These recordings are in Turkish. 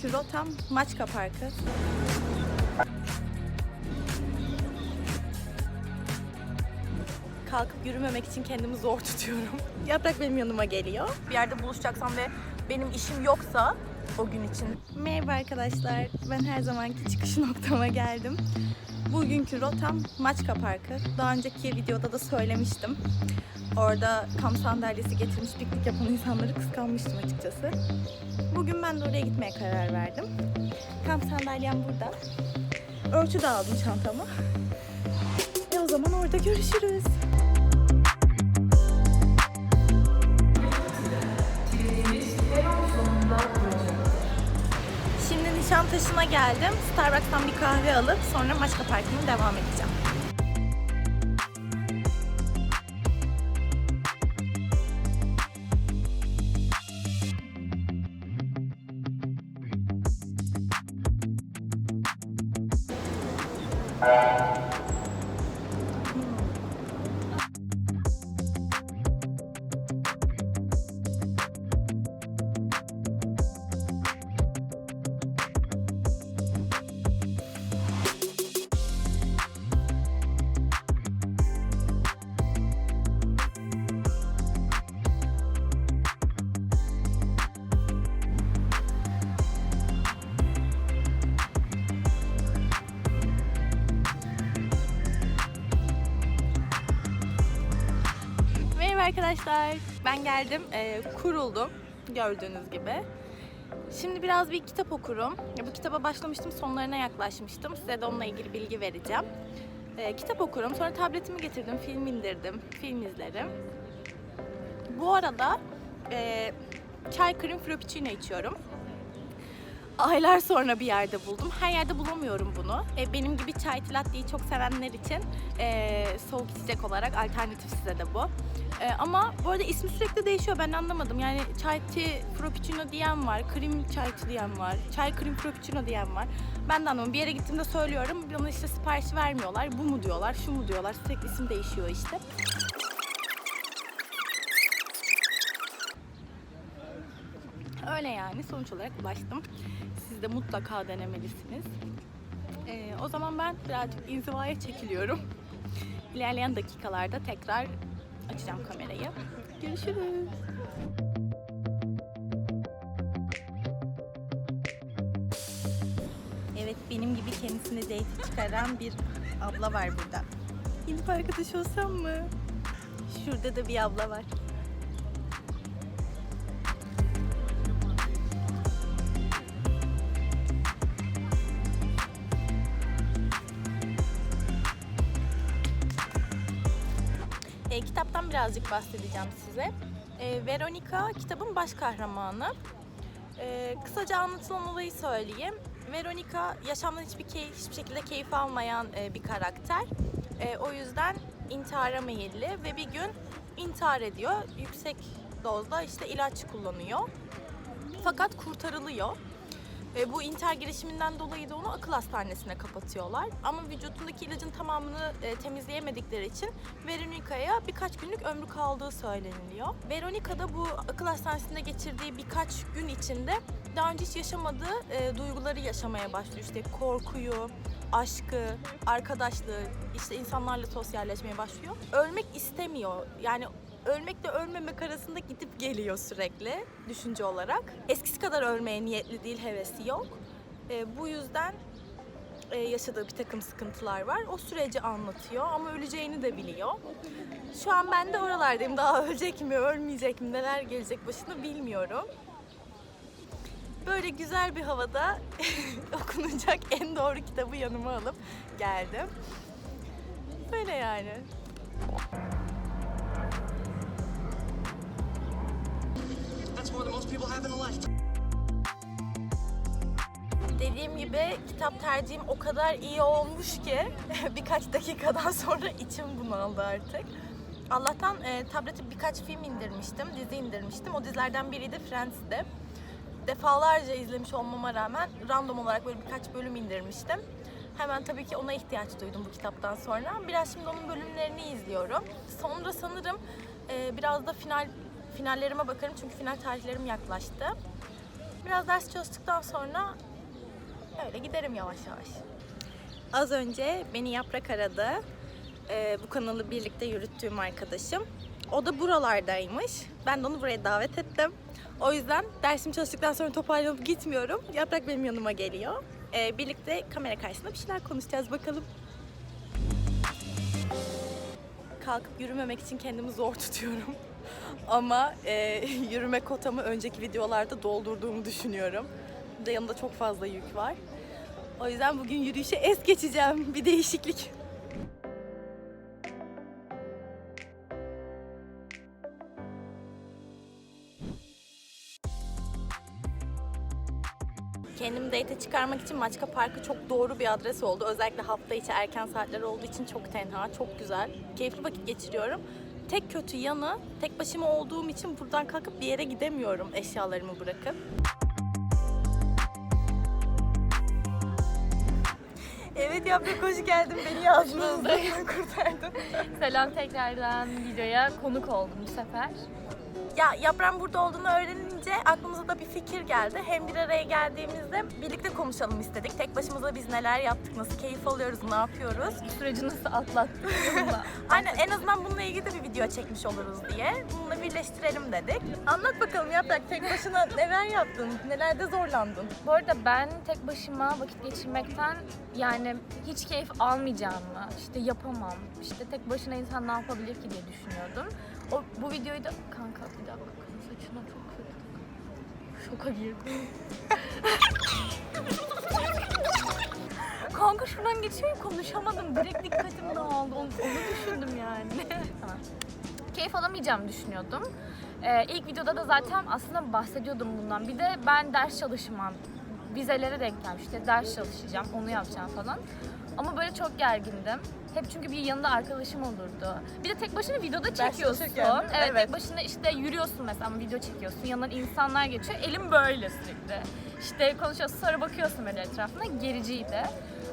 Bugünkü rotam Maçka Parkı. Kalkıp yürümemek için kendimi zor tutuyorum. Yaprak benim yanıma geliyor. Bir yerde buluşacaksam ve benim işim yoksa o gün için. Merhaba arkadaşlar. Ben her zamanki çıkış noktama geldim. Bugünkü rotam Maçka Parkı. Daha önceki videoda da söylemiştim. Orada kamp sandalyesi getirmiş piknik yapan insanları kıskanmıştım açıkçası. Bugün ben de oraya gitmeye karar verdim. Kamp sandalyem burada. Ölçü de aldım çantama. E o zaman orada görüşürüz. Nişantaşı'na geldim. Starbucks'tan bir kahve alıp sonra Maçka Parkı'na devam edeceğim. Arkadaşlar. Ben geldim. Ee, kuruldum. Gördüğünüz gibi. Şimdi biraz bir kitap okurum. Bu kitaba başlamıştım. Sonlarına yaklaşmıştım. Size de onunla ilgili bilgi vereceğim. Ee, kitap okurum. Sonra tabletimi getirdim. Film indirdim. Film izlerim. Bu arada e, çay krem frappuccino içiyorum. Aylar sonra bir yerde buldum. Her yerde bulamıyorum bunu. E, benim gibi çay latte'yi çok sevenler için e, soğuk içecek olarak alternatif size de bu. E, ama bu arada ismi sürekli değişiyor. Ben anlamadım. Yani çay tea frappuccino diyen var, krem çay tea diyen var, çay krem frappuccino diyen var. Ben de anlamadım. Bir yere gittiğimde söylüyorum. Bana işte sipariş vermiyorlar. Bu mu diyorlar, şu mu diyorlar. Sürekli isim değişiyor işte. Öyle yani sonuç olarak ulaştım. Siz de mutlaka denemelisiniz. Ee, o zaman ben birazcık inzivaya çekiliyorum. İlerleyen dakikalarda tekrar açacağım kamerayı. Görüşürüz. Evet benim gibi kendisine date çıkaran bir abla var burada. Yeni bir arkadaş olsam mı? Şurada da bir abla var. Birazcık bahsedeceğim size. E, Veronica kitabın baş kahramanı. E, kısaca anlatılan olayı söyleyeyim. Veronica yaşamdan hiçbir keyif, hiçbir şekilde keyif almayan e, bir karakter. E, o yüzden intihara meyilli ve bir gün intihar ediyor. Yüksek dozda işte ilaç kullanıyor. Fakat kurtarılıyor. E, bu intihar girişiminden dolayı da onu akıl hastanesine kapatıyorlar. Ama vücudundaki ilacın tamamını e, temizleyemedikleri için Veronica'ya birkaç günlük ömrü kaldığı söyleniliyor. Veronica da bu akıl hastanesinde geçirdiği birkaç gün içinde daha önce hiç yaşamadığı e, duyguları yaşamaya başlıyor. İşte korkuyu, aşkı, arkadaşlığı, işte insanlarla sosyalleşmeye başlıyor. Ölmek istemiyor. Yani ölmekle ölmemek arasında gidip geliyor sürekli düşünce olarak. Eskisi kadar ölmeye niyetli değil, hevesi yok. E, bu yüzden e, yaşadığı bir takım sıkıntılar var. O süreci anlatıyor ama öleceğini de biliyor. Şu an ben de oralardayım. Daha ölecek mi, ölmeyecek mi, neler gelecek başına bilmiyorum. Böyle güzel bir havada okunacak en doğru kitabı yanıma alıp geldim. Böyle yani. More than most people have in a lifetime. Dediğim gibi kitap tercihim o kadar iyi olmuş ki birkaç dakikadan sonra içim bunaldı artık. Allah'tan e, tablete birkaç film indirmiştim, dizi indirmiştim. O dizilerden biri de Friends'ti. Defalarca izlemiş olmama rağmen random olarak böyle birkaç bölüm indirmiştim. Hemen tabii ki ona ihtiyaç duydum bu kitaptan sonra. Biraz şimdi onun bölümlerini izliyorum. Sonra sanırım e, biraz da final finallerime bakarım çünkü final tarihlerim yaklaştı. Biraz ders çalıştıktan sonra öyle giderim yavaş yavaş. Az önce beni Yaprak aradı. Ee, bu kanalı birlikte yürüttüğüm arkadaşım. O da buralardaymış. Ben de onu buraya davet ettim. O yüzden dersim çalıştıktan sonra toparlanıp gitmiyorum. Yaprak benim yanıma geliyor. Ee, birlikte kamera karşısında bir şeyler konuşacağız bakalım. Kalkıp yürümemek için kendimi zor tutuyorum. Ama e, yürüme kotamı önceki videolarda doldurduğumu düşünüyorum. Bir de yanımda çok fazla yük var. O yüzden bugün yürüyüşe es geçeceğim. Bir değişiklik. Kendimi date çıkarmak için Maçka Parkı çok doğru bir adres oldu. Özellikle hafta içi erken saatler olduğu için çok tenha, çok güzel. Keyifli vakit geçiriyorum. Tek kötü yanı tek başıma olduğum için buradan kalkıp bir yere gidemiyorum eşyalarımı bırakıp. Evet Yaprak hoş geldin. Beni yazdığınızda kurtardın. Selam tekrardan videoya konuk oldum bu sefer. Ya Yaprağın burada olduğunu öğrenince aklımıza da bir fikir geldi. Hem bir araya geldiğimizde birlikte konuşalım istedik. Tek başımıza biz neler yaptık, nasıl keyif alıyoruz, ne yapıyoruz. Süreci nasıl atlattık. Aynen en azından bununla ilgili de bir video çekmiş oluruz diye. Bununla birleştirelim dedik. Anlat bakalım Yaprak tek başına neler yaptın, nelerde zorlandın? Bu arada ben tek başıma vakit geçirmekten yani hiç keyif almayacağımı, işte yapamam, işte tek başına insan ne yapabilir ki diye düşünüyordum. O, bu videoyu da kanka bir dakika saçına çok kötü. Şoka girdim. Kanka şuradan geçiyorum konuşamadım. Direkt dikkatim dağıldı. Onu, onu düşündüm yani. Keyif alamayacağımı düşünüyordum. Ee, ilk videoda da zaten aslında bahsediyordum bundan. Bir de ben ders çalışmam. Vizelere denk gelmişti. Ders çalışacağım, onu yapacağım falan. Ama böyle çok gergindim. Hep çünkü bir yanında arkadaşım olurdu. Bir de tek başına videoda çekiyorsun. mi? Evet, Evet. tek başına işte yürüyorsun mesela video çekiyorsun. Yanından insanlar geçiyor. Elim böyle sürekli. İşte konuşuyorsun sonra bakıyorsun böyle etrafına. Gericiydi.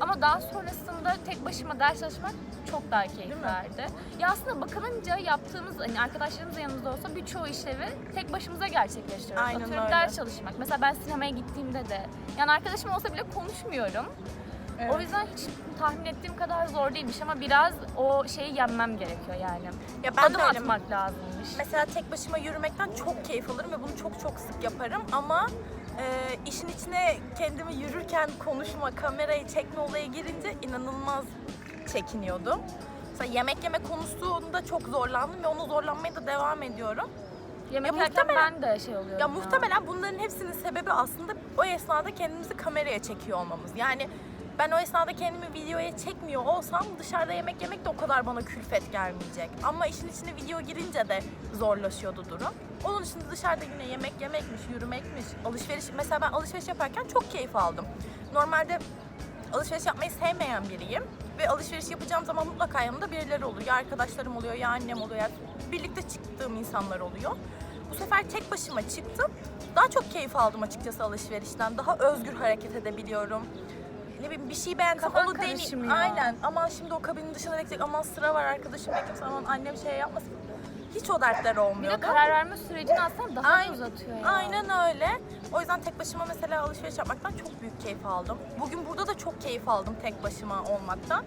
Ama daha sonrasında tek başıma ders çalışmak çok daha keyif verdi. Ya aslında bakılınca yaptığımız hani arkadaşlarımız da yanımızda olsa birçoğu işlevi tek başımıza gerçekleştiriyoruz. Aynen Atıyorum öyle. ders çalışmak. Mesela ben sinemaya gittiğimde de yani arkadaşım olsa bile konuşmuyorum. O yüzden hiç tahmin ettiğim kadar zor değilmiş ama biraz o şeyi yenmem gerekiyor yani. Ya ben Adım de öyle. atmak lazımmış. Mesela tek başıma yürümekten çok keyif alırım ve bunu çok çok sık yaparım ama e, işin içine kendimi yürürken konuşma, kamerayı çekme olayı girince inanılmaz çekiniyordum. Mesela yemek yeme konusunda çok zorlandım ve onu zorlanmaya da devam ediyorum. Yemek Ya yerken muhtemelen- ben de şey oluyorum. Ya muhtemelen bunların hepsinin sebebi aslında o esnada kendimizi kameraya çekiyor olmamız. Yani ben o esnada kendimi videoya çekmiyor olsam dışarıda yemek yemek de o kadar bana külfet gelmeyecek. Ama işin içine video girince de zorlaşıyordu durum. Onun dışında dışarıda yine yemek yemekmiş, yürümekmiş, alışveriş. Mesela ben alışveriş yaparken çok keyif aldım. Normalde alışveriş yapmayı sevmeyen biriyim. Ve alışveriş yapacağım zaman mutlaka yanımda birileri oluyor. Ya arkadaşlarım oluyor, ya annem oluyor, ya birlikte çıktığım insanlar oluyor. Bu sefer tek başıma çıktım. Daha çok keyif aldım açıkçası alışverişten. Daha özgür hareket edebiliyorum. Ne bileyim bir şey beğensem Kafan onu deneyim. karışmıyor. Aynen. Aman şimdi o kabinin dışına bekleyecek. Aman sıra var arkadaşım bekliyor. Aman annem şey yapmasın. Hiç o dertler Bir olmuyor. de karar verme sürecini aslında daha Aynen. da uzatıyor ya. Aynen öyle. O yüzden tek başıma mesela alışveriş yapmaktan çok büyük keyif aldım. Bugün burada da çok keyif aldım tek başıma olmaktan.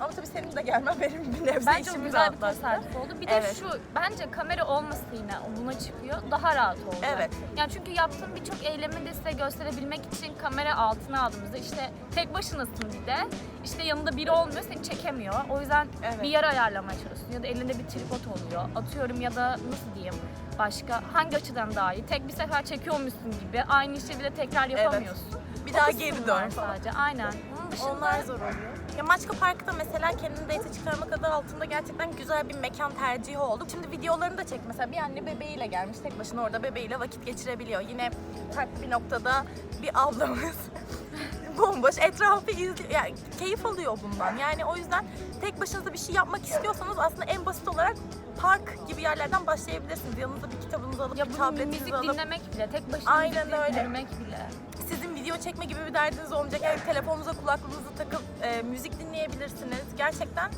Ama tabii senin de gelmen benim bir nebze Bence o işimi güzel bir rahatlattı. tesadüf oldu. Bir de Evet. şu, bence kamera olması yine buna çıkıyor. Daha rahat oldu. Evet. Yani çünkü yaptığım birçok eylemi de size gösterebilmek için kamera altına aldığımızda işte tek başınasın bir de. işte yanında biri olmuyor seni çekemiyor. O yüzden Evet. bir yer ayarlamaya çalışıyorsun. Ya da elinde bir tripod oluyor. Atıyorum ya da nasıl diyeyim başka hangi açıdan daha iyi? Tek bir sefer çekiyormuşsun gibi. Aynı işi bile tekrar yapamıyorsun. Bir O daha kısım geri var dön falan. sadece. Aynen. Onun dışında Onlar zor oluyor. Ya Maçka Park'ta mesela kendini date çıkarmak adı altında gerçekten güzel bir mekan tercihi oldu. Şimdi videolarını da çek. Mesela bir anne bebeğiyle gelmiş tek başına orada bebeğiyle vakit geçirebiliyor. Yine farklı bir noktada bir ablamız bomboş etrafı izliyor. Yani keyif alıyor bundan. Yani o yüzden tek başınıza bir şey yapmak istiyorsanız aslında en basit olarak park gibi yerlerden başlayabilirsiniz. Yanınıza bir kitabınızı alıp ya bir tabletinizi müzik alıp dinlemek bile, tek başına Aynen müzik öyle. yürümek bile. sizin video çekme gibi bir derdiniz olmayacak. Yani telefonunuza kulaklığınızı takıp e, müzik dinleyebilirsiniz. Gerçekten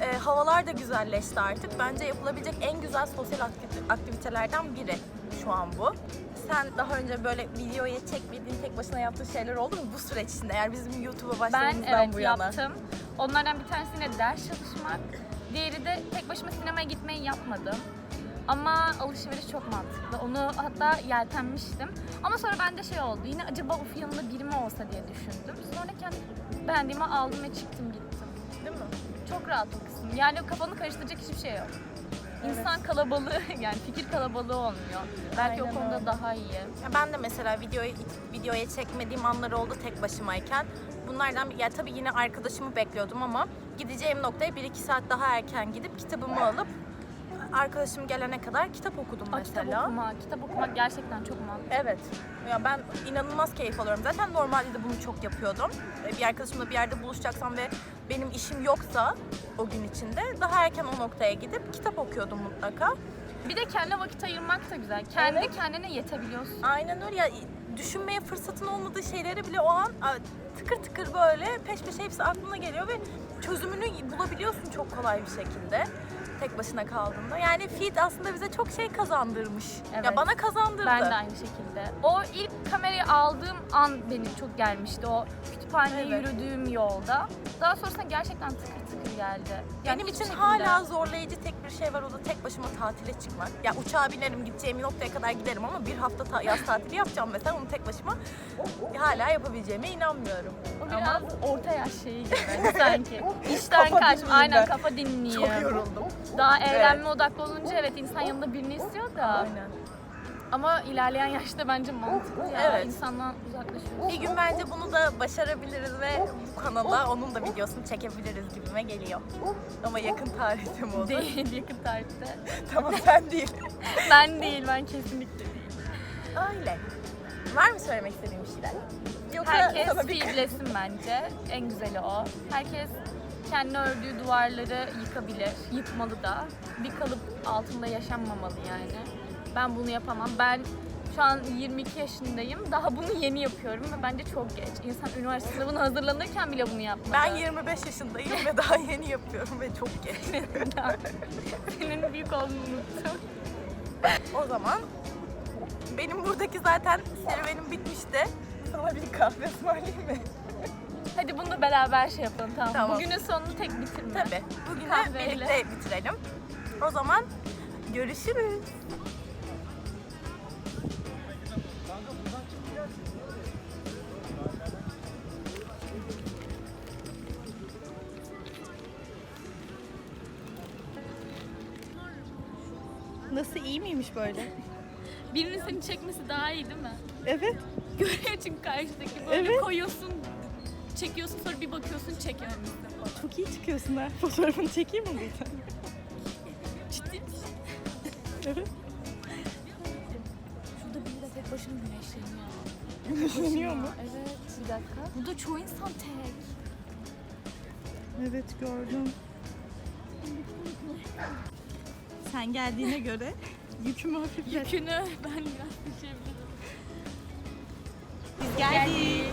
E, havalar da güzelleşti artık. Bence yapılabilecek en güzel sosyal aktivite- aktivitelerden biri şu an bu. Sen daha önce böyle videoya çekmediğin tek başına yaptığın şeyler oldu mu bu süreç içinde? Eğer bizim YouTube'a Ben başladığımızdan evet bu yana. yaptım. Onlardan bir tanesi yine ders çalışmak. Diğeri de tek başıma sinemaya gitmeyi yapmadım. Ama alışveriş çok mantıklı. Onu hatta yeltenmiştim. Ama sonra bende şey oldu. Yine acaba of yanında biri mi olsa diye düşündüm. Sonra kendi beğendiğimi aldım ve çıktım gittim. Değil mi? Çok rahat o kısım. Yani kafanı karıştıracak hiçbir şey yok. İnsan kalabalığı yani fikir kalabalığı olmuyor. Belki Aynen o konuda öyle. daha iyi. Ya ben de mesela videoya videoya çekmediğim anlar oldu tek başımayken. Bunlardan ya tabii yine arkadaşımı bekliyordum ama gideceğim noktaya 1-2 saat daha erken gidip kitabımı alıp arkadaşım gelene kadar kitap okudum Aa, kitap mesela. okumak, kitap okumak gerçekten çok mantıklı. Evet. Ya ben inanılmaz keyif alıyorum. Zaten normalde de bunu çok yapıyordum. Ee, Bir arkadaşımla bir yerde buluşacaksam ve benim işim yoksa o gün içinde daha erken o noktaya gidip kitap okuyordum mutlaka. Bir de kendine vakit ayırmak da güzel. Kendi Evet. kendine yetebiliyorsun. Aynen öyle ya düşünmeye fırsatın olmadığı şeyleri bile o an tıkır tıkır böyle peş peşe hepsi aklına geliyor ve çözümünü bulabiliyorsun çok kolay bir şekilde tek başına kaldığında. Yani feed aslında bize çok şey kazandırmış. Ya Evet. bana kazandırdı. Ben de aynı şekilde. O ilk kamerayı aldığım an benim çok gelmişti. O kütüphaneye Evet. yürüdüğüm yolda. Daha sonrasında gerçekten tıkır tıkır geldi. Yani Benim için hala zorlayıcı tek bir şey var o da tek başıma tatile çıkmak. Ya uçağa binerim gideceğim noktaya kadar giderim ama bir hafta ta- yaz tatili yapacağım mesela onu tek başıma hala yapabileceğime inanmıyorum. O biraz Ama orta yaş şeyi gibi sanki. İşten Kafa kaçma, aynen ben. kafa dinleyeyim. çok yoruldum. Daha eğlenme odaklı olunca evet insan yanında birini istiyor da. Aynen. Ama ilerleyen yaşta bence mantıklı ya. Evet. İnsandan uzaklaşıyorsun. Bir gün bence bunu da başarabiliriz ve bu kanala onun da videosunu çekebiliriz gibime geliyor. Ama yakın tarihte mi olur? Değil yakın tarihte. tamam sen değil. ben değil, ben kesinlikle değil. Öyle. Var mı söylemek istediğin bir şeyler? Yoksa Herkes sana bir- feedlesin bence. En güzeli o. Herkes kendi ördüğü duvarları yıkabilir. Yıkmalı da. Bir kalıp altında yaşanmamalı yani. Ben bunu yapamam. Ben şu an 22 yaşındayım. Daha bunu yeni yapıyorum ve bence çok geç. İnsan üniversite sınavına hazırlanırken bile bunu yapmalı. Ben 25 yaşındayım ve daha yeni yapıyorum ve çok geç. Senin büyük olduğunu unuttum. O zaman benim buradaki zaten serüvenim bitmişti. Sana bir kahve ısmarlayayım mı? Hadi bunu da beraber şey yapalım tamam. Tamam. Bugünün sonunu tek bitirme. Tabii. Bugün Kahveyle. birlikte bitirelim. O zaman görüşürüz. Nasıl iyi miymiş böyle? Birinin seni çekmesi daha iyi değil mi? Evet. Görüyor çünkü karşıdaki böyle Evet. koyuyorsun, çekiyorsun sonra bir bakıyorsun çekiyor. Çok iyi çıkıyorsun ha. Fotoğrafını çekeyim mi bir tane? Ciddi misin? Evet. Şurada biri de tek başına güneşleniyor. Güneşleniyor mu? Evet. Bir dakika. Burada çoğu insan tek. Evet gördüm. Sen geldiğine göre yükümü hafiflet. Yükünü ben biraz düşebilirim. Biz geldik.